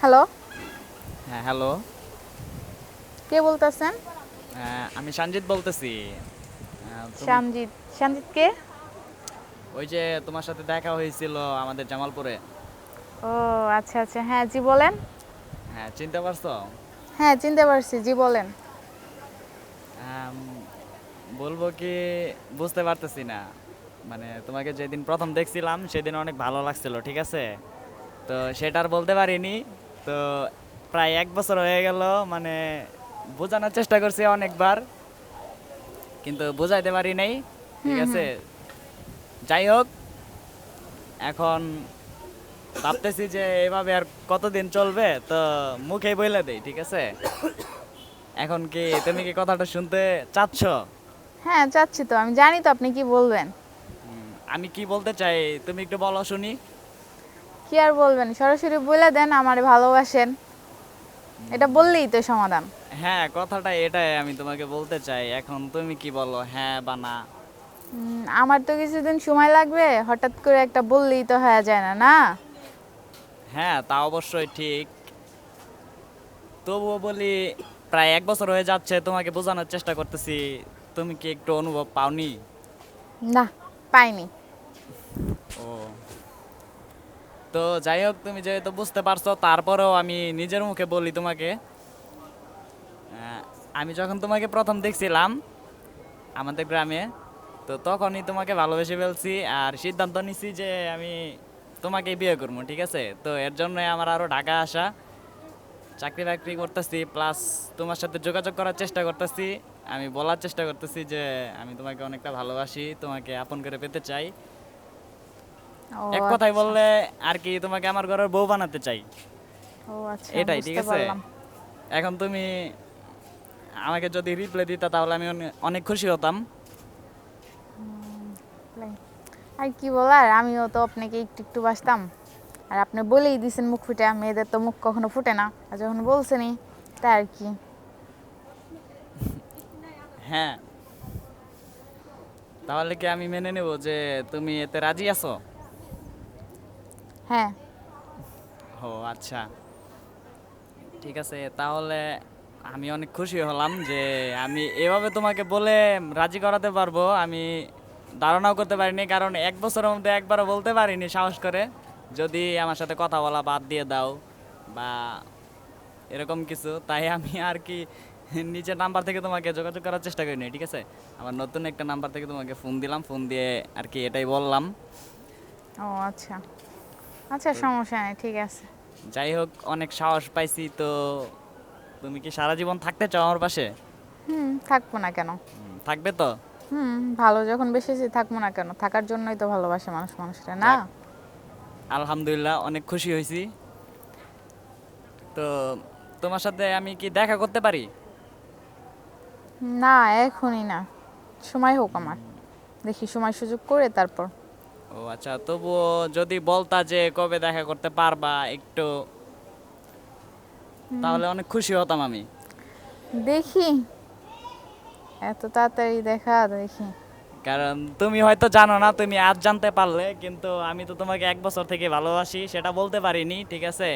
Hello? হ্যাঁ hello. কে বলতেছেন? আমি সঞ্জিত বলতেছি। তুমি- শ্যামজিৎ শ্যামজিৎ কে? ওই যে তোমার সাথে দেখা হয়েছিল আমাদের জামালপুরে। ও আচ্ছা আচ্ছা। হ্যাঁ জি বলেন। হ্যাঁ চিনতে পারছ? হ্যাঁ চিনতে পারছি। জি বলেন। বলব কি বুঝতে পারতেছি না। মানে তোমাকে যেদিন প্রথম দেখছিলাম সেদিন অনেক ভালো লাগছিল ঠিক আছে? তো সেটা আর বলতে পারিনি। তো প্রায় এক বছর হয়ে গেল মানে বোঝানোর চেষ্টা করছি অনেকবার কিন্তু বোঝাইতে পারি নাই ঠিক আছে? যাই হোক এখন ভাবতেছি যে এভাবে আর কতদিন চলবে তো মুখে বইলে দেই ঠিক আছে? এখন কি তুমি কি কথাটা শুনতে চাচ্ছ? হ্যাঁ চাচ্ছি তো আমি জানি তো আপনি কি বলবেন। আমি কি বলতে চাই? তুমি একটু বলো শুনি। কি আর বলবেন? সরাসরি বলে দেন আমারে ভালোবাসেন। এটা বললেই তো সমাধান। হ্যাঁ কথাটা এটাই আমি তোমাকে বলতে চাই। এখন তুমি কি বলো হ্যাঁ বা না? আমার তো কিছুদিন সময় লাগবে হঠাৎ করে একটা বললেই তো হয়ে যায় না না? হ্যাঁ তা অবশ্যই ঠিক। তবুও বলি প্রায় এক বছর হয়ে যাচ্ছে তোমাকে বোঝানোর চেষ্টা করতেছি। তুমি কি একটু অনুভব পাওনি? না পাইনি। ও। তো যাই হোক, তুমি যেহেতু বুঝতে পারছ, তারপরেও আমি নিজের মুখে বলি তোমাকে। আমি যখন তোমাকে প্রথম দেখছিলাম আমাদের গ্রামে, তো তখনই তোমাকে ভালোবেসে ফেলছি আর সিদ্ধান্ত নিছি যে আমি তোমাকে বিয়ে করব, ঠিক আছে? তো এর জন্য আমার আরও ঢাকা আসা। চাকরি বাকরি করতেছি প্লাস তোমার সাথে যোগাযোগ করার চেষ্টা করতেছি। আমি বলার চেষ্টা করতেছি যে আমি তোমাকে অনেকটা ভালোবাসি, তোমাকে আপন করে পেতে চাই। এক কথায় আচ্ছা। বললে আর কি তোমাকে আমার ঘরের বউ বানাতে চাই। ও আচ্ছা এটাই ঠিক আছে? এখন তুমি আমাকে যদি রিপ্লাই দিতা তাহলে আমি অনেক খুশি হতাম। আর কি বলার আমিও তো আপনাকে একটু একটু বাসতাম আর আপনি বলেই দিছেন মুখ ফুটে মেয়েদের তো মুখ কখনো ফুটে না। আর যখন বলছেনই তাই আর কি। হ্যাঁ। তাহলে কি আমি মেনে নেব যে তুমি এতে রাজি আছো? হ্যাঁ। ও আচ্ছা। ঠিক আছে তাহলে আমি অনেক খুশি হলাম যে আমি এভাবে তোমাকে বলে রাজি করাতে পারব। আমি ধারণাও করতে পারিনি কারণ এক বছরের মধ্যে একবারও বলতে পারিনি সাহস করে। যদি আমার সাথে কথা বলা বাদ দিয়ে দাও বা এরকম কিছু তাই আমি আর কি নিজের নাম্বার থেকে তোমাকে যোগাযোগ করার চেষ্টা করিনি ঠিক আছে? আমার নতুন একটা নাম্বার থেকে তোমাকে ফোন দিলাম ফোন দিয়ে আর কি এটাই বললাম। ও আচ্ছা। আচ্ছা সমস্যা নেই ঠিক আছে। যাই হোক অনেক সাহস পাইছি তো তুমি কি সারা জীবন থাকতে চাও আমার পাশে? হুম থাকব না কেন। থাকবে তো? হুম ভালো যখন বেসেছি থাকব না কেন? থাকার জন্যই তো ভালোবাসে মানুষ মানুষরা না? আলহামদুলিল্লাহ অনেক খুশি হয়েছি। তো তোমার সাথে আমি কি দেখা করতে পারি? না এখনই না। সময় হোক আমার। দেখি সময় সুযোগ করে তারপর। ও আচ্ছা তবুও যদি বলতা যে কবে দেখা করতে পারবা একটু তাহলে অনেক খুশি হতাম আমি। দেখি এত তাড়াতাড়ি দেখা দেখি। কারণ তুমি হয়তো জানো না তুমি আজ জানতে পারলে কিন্তু আমি তো তোমাকে এক বছর থেকে ভালোবাসি সেটা বলতে পারিনি ঠিক আছে?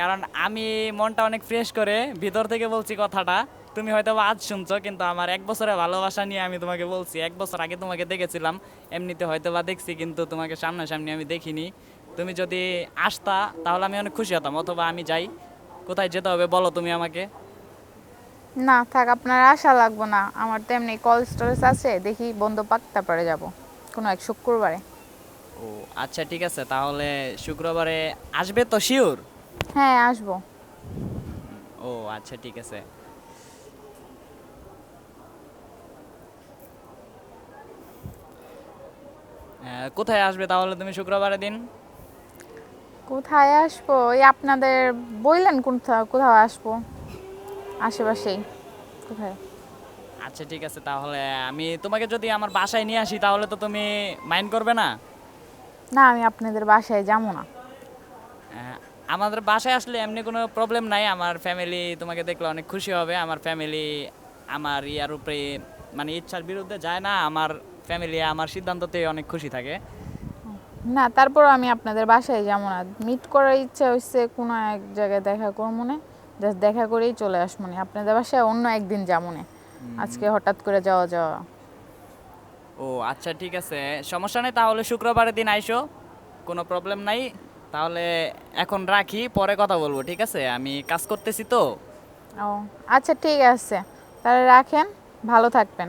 কারণ আমি মনটা অনেক ফ্রেশ করে ভিতর থেকে বলছি কথাটা। তুমি হয়তো আজ শুনছো কিন্তু আমার এক বছরের ভালোবাসা নিয়ে আমি তোমাকে বলছি। এক বছর আগে তোমাকে দেখেছিলাম এমনিতে হয়তো বা দেখছি কিন্তু তোমাকে সামনাসামনি আমি দেখিনি। তুমি যদি আসতা তাহলে আমি অনেক খুশি হতাম অথবা আমি যাই। কোথায় যেতে হবে বলো তুমি আমাকে। না থাক আপনার আশা লাগবো না। আমার তো এমনি কল স্টোরেজ আছে দেখি বন্ধ পাক তারপরে যাব কোনো এক শুক্রবারে। ও আচ্ছা ঠিক আছে তাহলে শুক্রবারে আসবে তো শিওর হ্যাঁ আসব। ও আচ্ছা ঠিক আছে। কোথায় আসবে তাহলে তুমি শুক্রবারের দিন? কোথায় আসব? ওই আপনাদের বললেন কোথাও কোথাও আসব। আশেপাশেই। কোথায়? আচ্ছা ঠিক আছে তাহলে আমি তোমাকে যদি আমার বাসায় নিয়ে আসি তাহলে তো তুমি মাইন্ড করবে না? না আমি আপনাদের বাসায় যাব না। আমাদের বাসায় আসলে এমনি কোনো প্রবলেম নাই। আমার ফ্যামিলি তোমাকে দেখলে অনেক খুশি হবে। আমার ফ্যামিলি আমার ইয়ার উপরে মানে ইচ্ছার বিরুদ্ধে যায় না। আমার ফ্যামিলি আমার সিদ্ধান্ততে অনেক খুশি থাকে। না তারপরও আমি আপনাদের বাসায় যাব না। মিট করার ইচ্ছা হচ্ছে কোনো এক জায়গায় দেখা করব না। জাস্ট দেখা করেই চলে আসব না। আপনাদের বাসায় অন্য একদিন যাব না। আজকে হঠাৎ করে যাওয়া যাওয়া। ও আচ্ছা ঠিক আছে। সমস্যা নেই তাহলে শুক্রবারের দিন আইসো। কোনো প্রবলেম নাই। তাহলে এখন রাখি পরে কথা বলব ঠিক আছে? আমি কাজ করতেছি তো। ও আচ্ছা ঠিক আছে। তাহলে রাখেন। ভালো থাকবেন।